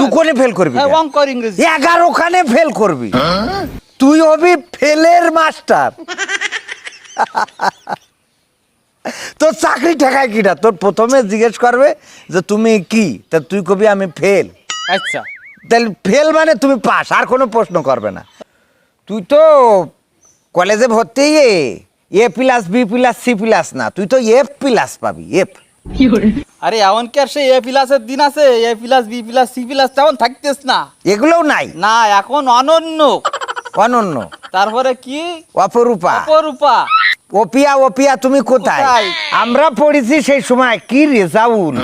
দুখানে fail করবি হ্যাঁ অঙ্ক আর ইংরেজি। এগারো খানে ফেল করবি তুই হবি ফেলের মাস্টার তোর চাকরি ঠেকায় কিটা তোর প্রথমে জিজ্ঞেস করবে যে তুমি কি? তা তুই কবি আমি ফেল আচ্ছা। তাহলে ফেল মানে তুমি পাস আর কোনো প্রশ্ন করবে না। তুই তো কলেজে ভর্তি এ। A plus B plus C plus না। তুই তো এফ প্লাস পাবি এফ আরে এমন কি আর সেই এ প্লাসের দিন আছে? A plus B plus C plus তেমন থাকতেস না। এগুলোও নাই? না এখন অনন্য। অনন্য। তারপরে কি? অপরূপা। অপরূপা। ওপিয়া ওপিয়া তুমি কোথায়? কোথায়? আমরা পড়েছি সেই সময় কি রেজাউল?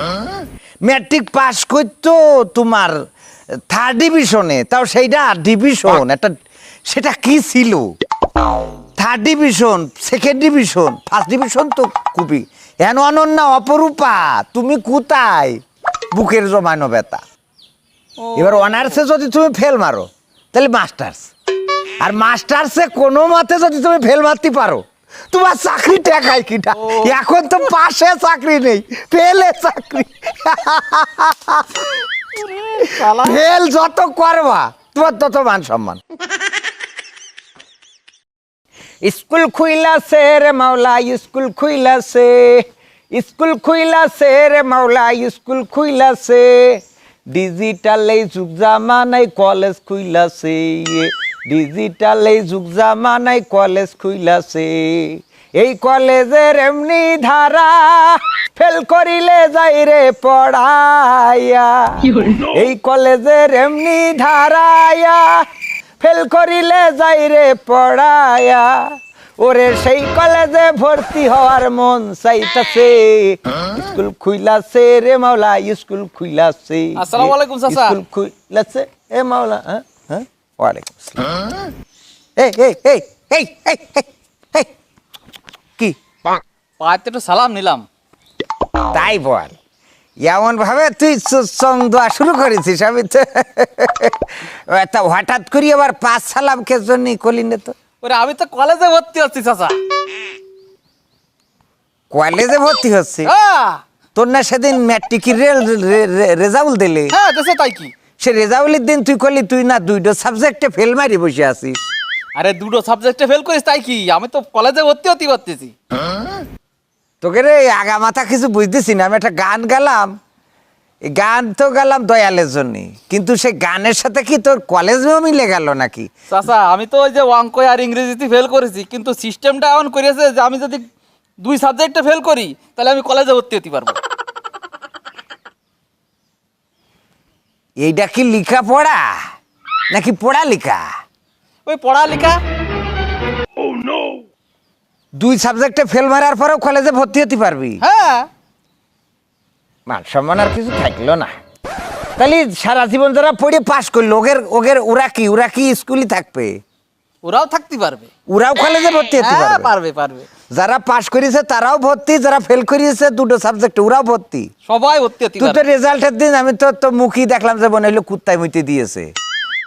ম্যাট্রিক পাস করতো তোমার থার্ড ডিভিশনে তাও সেইটা ডিভিশন একটা সেটা কি ছিল? Third division second division first division তো খুবই। এন অনন্যা অপরূপা তুমি কোথায় বুকের জমানো ব্যথা। এবার অনার্সে যদি তুমি ফেল মারো তাহলে মাস্টার্স। আর মাস্টার্সে কোনো মতে যদি তুমি ফেল মারতে পারো তোমার চাকরি টেকায় কিটা এখন তো পাশে চাকরি নেই ফেলে চাকরি। ফেল যত করবা তোমার তত মান সম্মান। স্কুল খুইলাছে রে মাওলা স্কুল খুইলাছে স্কুল খুইলাছে রে মাওলা স্কুল খুইলাছে ডিজিটাল যুগ জামানাই কলেজ খুইলাছে ডিজিটাল যুগ জামানাই কলেজ খুইলাছে এই কলেজের এমনি ধারা ফেল করিলে যাই রে পড়াইয়া। এই কলেজের এমনি ধারায়া ফেল করিলে যাই রে পড়ায়া। ওরে সেই কলেজে ভর্তি হওয়ার মন চাইতাছে। স্কুল খুইলাছে রে মাওলা স্কুল খুইলাছে। আসসালামু আলাইকুম, চাচা। স্কুল খুইলাছে এ মাওলা হ্যাঁ হ্যাঁ ওয়ালাইকুম আসসালাম। এই এই এই এই এই কি? পাঁচটা একটু সালাম নিলাম। তাই বল। এমন ভাবে তুই দেওয়া শুরু করেছিস আমি তো তা হঠাৎ করি আবার পাঁচ সালাম কে জন্য কলি না তো। ওরে আমি তো কলেজে ভর্তি হচ্ছি চাচা। কলেজে ভর্তি হচ্ছে? হ্যাঁ। তোর না সেদিন ম্যাট্রিকের রেল রেজাউল দিলে? হ্যাঁ দেশে তাই কি? সে রেজাউলের দিন তুই করলি তুই না দুইটা সাবজেক্টে ফেল মারি বসে আছিস। আরে দুটো সাবজেক্টে ফেল করিস তাই কি? আমি তো কলেজে ভর্তি হতে পারতেছি। তোকে রে আগা মাথা কিছু বুঝতেছি না আমি একটা গান গালাম। এই গান তো গেলাম দয়ালের জন্য কিন্তু সেই গানের সাথে কি তোর কলেজেও মিলে গেল নাকি? চাচা আমি তো ওই যে অঙ্ক আর ইংরেজিতে ফেল করেছি কিন্তু সিস্টেমটা এমন করেছে যে আমি যদি দুই সাবজেক্টে ফেল করি তাহলে আমি কলেজে ভর্তি হতে পারব। এইটা কি লিখা পড়া নাকি পড়া লিখা? ওই পড়ালেখা দুই সাবজেক্টে ফেল মারার পরেও কলেজে ভর্তি হতে পারবি। হ্যাঁ। মান সম্মান আর কিছু থাকল না। তাহলে সারা জীবন যারা পড়ে পাস করল ওগের ওগের ওরা কি? ওরা কি স্কুলই থাকবে? ওরাও থাকতে পারবে। ওরাও কলেজে ভর্তি হতে হ্যাঁ পারবে। পারবে পারবে। যারা পাস করেছে তারাও ভর্তি যারা ফেল করিয়েছে দুটো সাবজেক্টে ওরাও ভর্তি। সবাই ভর্তি হতে তুই তো রেজাল্টের দিন আমি তো তো মুখই দেখলাম যে মনে হলো কুত্তায় মুইতে দিয়েছে।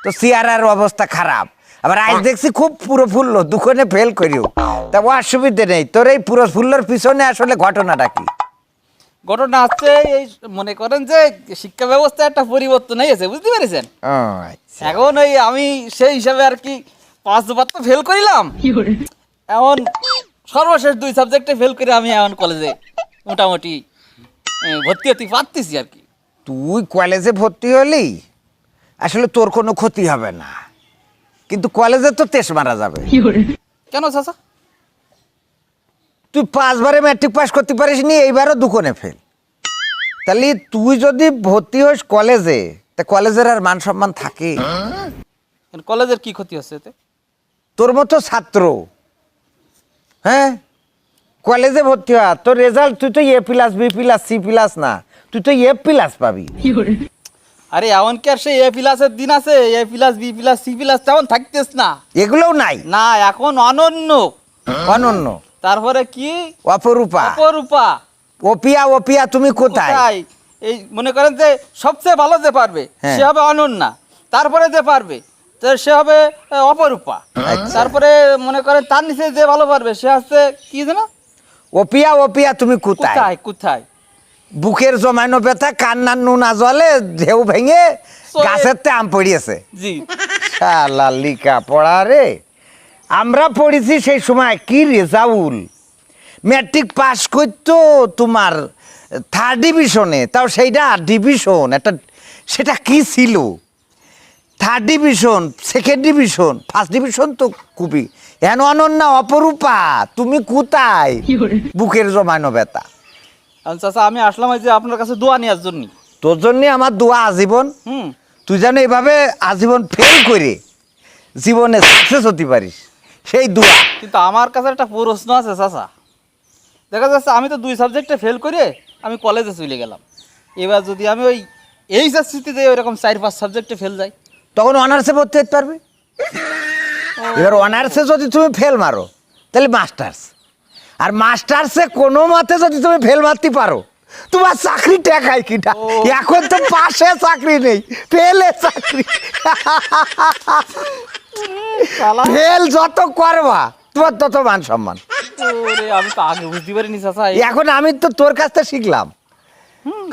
তো সিয়ারার অবস্থা খারাপ। আবার আজ দেখছি খুব পুরো ফুললো দুখানে ফেল করিও। তা ও অসুবিধে নেই। তোর এই পুরো ফুল্লোর পিছনে আসলে ঘটনাটা কি? ঘটনা হচ্ছে এই মনে করেন যে শিক্ষা ব্যবস্থা একটা পরিবর্তন হয়েছে বুঝতে পেরেছেন? আচ্ছা। এখন ওই আমি সেই হিসাবে আর কি পাঁচ দুবার তো ফেল করিলাম। এমন সর্বশেষ দুই সাবজেক্টে ফেল করে আমি এখন কলেজে মোটামুটি ভর্তি হতে পারতেছি আর কি। তুই কলেজে ভর্তি হলি আসলে তোর কোনো ক্ষতি হবে না। কিন্তু কলেজে তো তেস মারা যাবে। কেন চাচা? তুই পাঁচবারে ম্যাট্রিক পাস করতে পারিস নি এইবারও দুকনে ফেল তাহলে তুই যদি ভর্তি হইস কলেজে তা কলেজের আর মান সম্মান থাকে। কলেজের কি ক্ষতি হচ্ছে এতে? তোর মতো ছাত্র হ্যাঁ? কলেজে ভর্তি হওয়া তোর রেজাল্ট তুই তো A plus B plus C plus না তুই তো এ প্লাস পাবি। আরে এমন কি আর সেই এ প্লাসের দিন আছে? A plus B plus C plus তেমন থাকতেস না। এগুলোও নাই? না এখন অনন্য। অনন্য। তারপরে কি? অপরূপা। অপরূপা। ওপিয়া ওপিয়া তুমি কোথায়? এই মনে করেন যে সবচেয়ে ভালো যে পারবে হ্যাঁ। সে হবে অনন্যা। তারপরে যে পারবে সে হবে অপরূপা। আচ্ছা। তারপরে মনে করেন তার নিচে যে ভালো পারবে সে হচ্ছে কি যেন? ওপিয়া ওপিয়া তুমি কোথায়? কোথায় কোথায়? বুকের জমানো ব্যথা কান্নার নুনা জলে ঢেউ ভেঙে গাছের তে আম পড়িয়েছে। জি। শালা লিখা পড়া রে। আমরা পড়েছি সেই সময় কি রেজাউল? ম্যাট্রিক পাস করতো তোমার থার্ড ডিভিশনে তাও সেইটা ডিভিশন একটা সেটা কি ছিল? Third division second division first division তো খুবই। এন অনন্যা অপরূপা তুমি কোথায়? বুকের জমানো ব্যথা। চাচা আমি আসলাম যে আপনার কাছে দোয়া নেওয়ার জন্য তোর জন্যে আমার দোয়া আজীবন? হুম। তুই যেন এভাবে আজীবন ফেল করে জীবনে সাকসেস হতে পারিস। সেই দোয়া। কিন্তু আমার কাছে একটা প্রশ্ন আছে চাচা। দেখা যাচ্ছে আমি তো দুই সাবজেক্টে ফেল করে আমি কলেজে চলে গেলাম। এবার যদি আমি ওই এই স্মৃতিতে ওইরকম চার পাঁচ সাবজেক্টে ফেল যাই। তখন অনার্সে ভর্তি হতে পারবি? এবার অনার্সে যদি তুমি ফেল মারো তাহলে মাস্টার্স আর মাস্টার্সে কোনো মতে যদি তুমি ফেল মারতে পারো তোমার চাকরি টেকায় কিটা। এখন তো পাশে চাকরি নেই ফেলে চাকরি। ফেল যত করবা তোমার তত মান সম্মান। আমি তো আগে বুঝতে পারিনি চাচা এখন আমি তো তোর কাছ থেকে শিখলাম।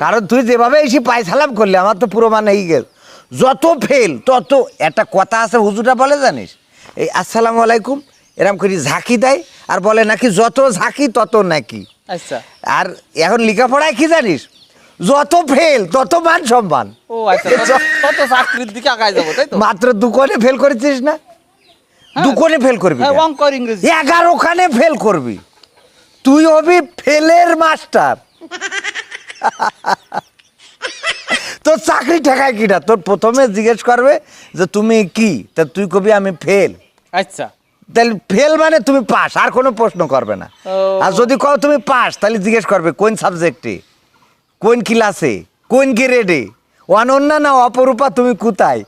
কারণ তুই যেভাবে এসে পায়সালাম করলি আমার তো পুরো মানে এই গেল। যত ফেল তত একটা কথা আছে হুজুরা বলে জানিস? এই আসসালামু আলাইকুম। এরম করে ঝাঁকি দেয় আর বলে নাকি যত ঝাঁকি তত নাকি। আচ্ছা। আর এখন লেখাপড়ায় কি জানিস? যত ফেল তত মান সম্মান। ও আচ্ছা তত- তত চাকরির দিকে আগায় যাব তাই তো? মাত্র দুকনে ফেল করেছিস না? দুকনে ফেল করবি হ্যাঁ কেন? অঙ্ক ইংরেজি। এগারোখানে ফেল করবি। তুই হবি ফেলের মাস্টার তোর চাকরি ঠেকায় কিটা তোর প্রথমে জিজ্ঞেস করবে যে তুমি কি? তা তুই কবি আমি ফেল আচ্ছা। তাহলে ফেল মানে তুমি পাস আর কোনো প্রশ্ন করবে না। আর যদি কও তুমি পাস তাহলে জিজ্ঞেস করবে কোন সাবজেক্টে কোন ক্লাসে কোন গ্রেডে অনন্যা না অপরূপা তুমি কোথায়?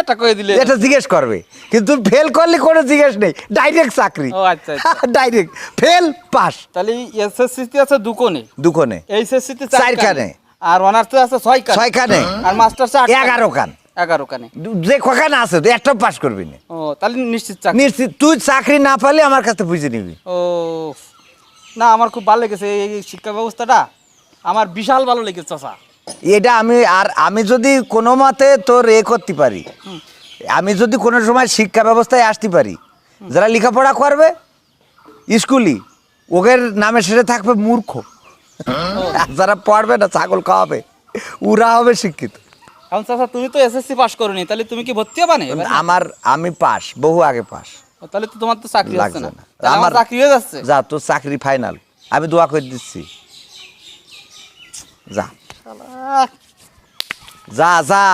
এটা কয়ে দিলে। এটা জিজ্ঞেস করবে। কিন্তু ফেল করলে কোনো জিজ্ঞেস নেই ডাইরেক্ট চাকরি। ও, আচ্ছা। ডাইরেক্ট ফেল পাস তাহলে এসএসসি আছে দুকোনে দুকনে এইচএসসি তে চার চার কানে। কানে আর অনার্সে আছে ছয় কানে ছয় কানে। আর মাস্টার্সে আট এগারো কান এগারো কানে। যে কখানে আছে তুই একটা পাস করবি না। ও তাহলে নিশ্চিত চাকরি। নিশ্চিত তুই চাকরি না পালে আমার কাছে বুঝে নিবি। ও না আমার খুব ভালো লেগেছে এই শিক্ষা ব্যবস্থাটা আমার বিশাল ভালো লেগেছে চাচা। এটা আমি আর আমি যদি কোনো মতে তোর এ করতে পারি আমি যদি কোনো সময় শিক্ষা ব্যবস্থায় আসতে পারি যারা লেখাপড়া করবে স্কুলই ওদের নামে সেরে থাকবে মূর্খ। যারা পড়বে না ছাগল খাওয়াবে ওরা হবে শিক্ষিত। কারণ চাচা তুমি তো এসএসসি পাস করনি তাহলে তুমি কি ভর্তি হবে না? আমার আমি পাস বহু আগে পাস তাহলে তো তোমার তো চাকরি লাগছে না। না আমার চাকরি হয়ে যাচ্ছে। যা তোর চাকরি ফাইনাল আমি দোয়া করে দিচ্ছি। যা। যা যা।